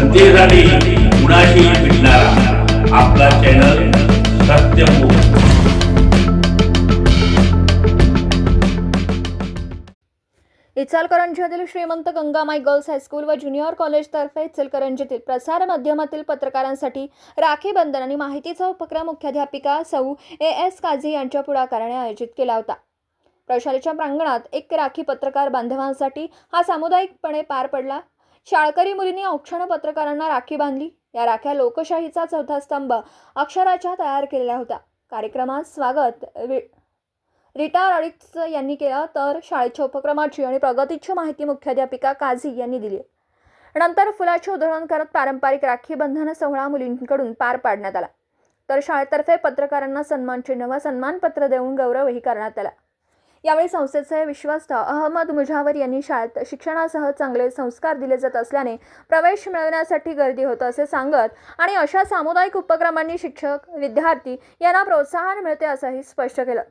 जनतेसाठी कुणाशी भेटणारा. आपला channel Satyamukh इचलकरंजीतील Shrimant Gangamai girls high school व ज्युनियर कॉलेजतर्फे इचलकरंजीतील प्रसार माध्यमातील पत्रकारांसाठी राखी बंधन आणि माहितीचा उपक्रम मुख्याध्यापिका सौ ए एस काझी यांच्या पुढाकाराने आयोजित केला होता. प्रशालेच्या प्रांगणात एक राखी पत्रकार बांधवांसाठी हा सामुदायिकपणे पार पडला. शाळकरी मुलींनी औक्षण पत्रकारांना राखी बांधली. या राख्या लोकशाहीचा चौथा स्तंभ अक्षराच्या तयार केलेल्या होत्या. कार्यक्रमात स्वागत. रिटा रीटा यांनी केलं तर शाळेच्या उपक्रमाची आणि प्रगतीची माहिती मुख्याध्यापिका काझी यांनी दिली. नंतर फुलाचे उधळण करत पारंपरिक राखी बंधन सोहळा मुलींकडून पार पाडण्यात आला. तर शाळेतर्फे पत्रकारांना सन्मानचिन्ह व सन्मानपत्र देऊन गौरवही करण्यात आला. यावेळी संस्थेचे विश्वस्त अहमद मुजावर यांनी शाळेत शिक्षणासह चांगले संस्कार दिले जात असल्याने प्रवेश मिळवण्यासाठी गर्दी होतं असे सांगत आणि अशा सामुदायिक उपक्रमांनी शिक्षक विद्यार्थी यांना प्रोत्साहन मिळते असंही स्पष्ट केलं.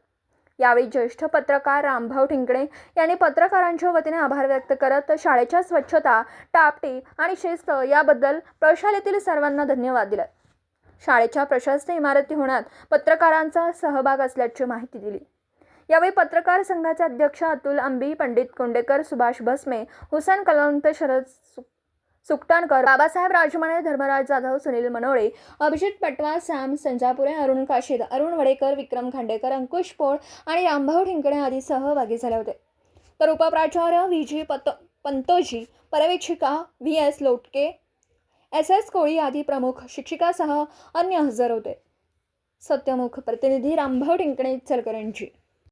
यावेळी ज्येष्ठ पत्रकार रामभाऊ ठिंकणे यांनी पत्रकारांच्या वतीने आभार व्यक्त करत शाळेच्या स्वच्छता टापटी आणि शिस्त याबद्दल प्रशालेतील सर्वांना धन्यवाद दिले. शाळेच्या प्रशस्त इमारती होण्यात पत्रकारांचा सहभाग असल्याची माहिती दिली. यावेळी पत्रकार संघाचे अध्यक्ष अतुल अंबी पंडित कोंडेकर सुभाष भस्मे हुसेन कलंत शरद सु- सुकटाणकर बाबासाहेब राजमाने धर्मराज जाधव सुनील मनोळे अभिजित पटवा सॅम संजापुरे अरुण काशीद अरुण वडेकर विक्रम खांडेकर अंकुश पोळ आणि रामभाऊ ठिंकणे आदी सहभागी झाले होते. तर उपप्राचार्य व्ही. जी. पत Pantoji पर्यवेक्षिका V. S. Lotke S. S. Koli आदी प्रमुख शिक्षिकासह अन्य हजर होते. सत्यमुख प्रतिनिधी रामभाऊ ठिंकणे इचलकरांची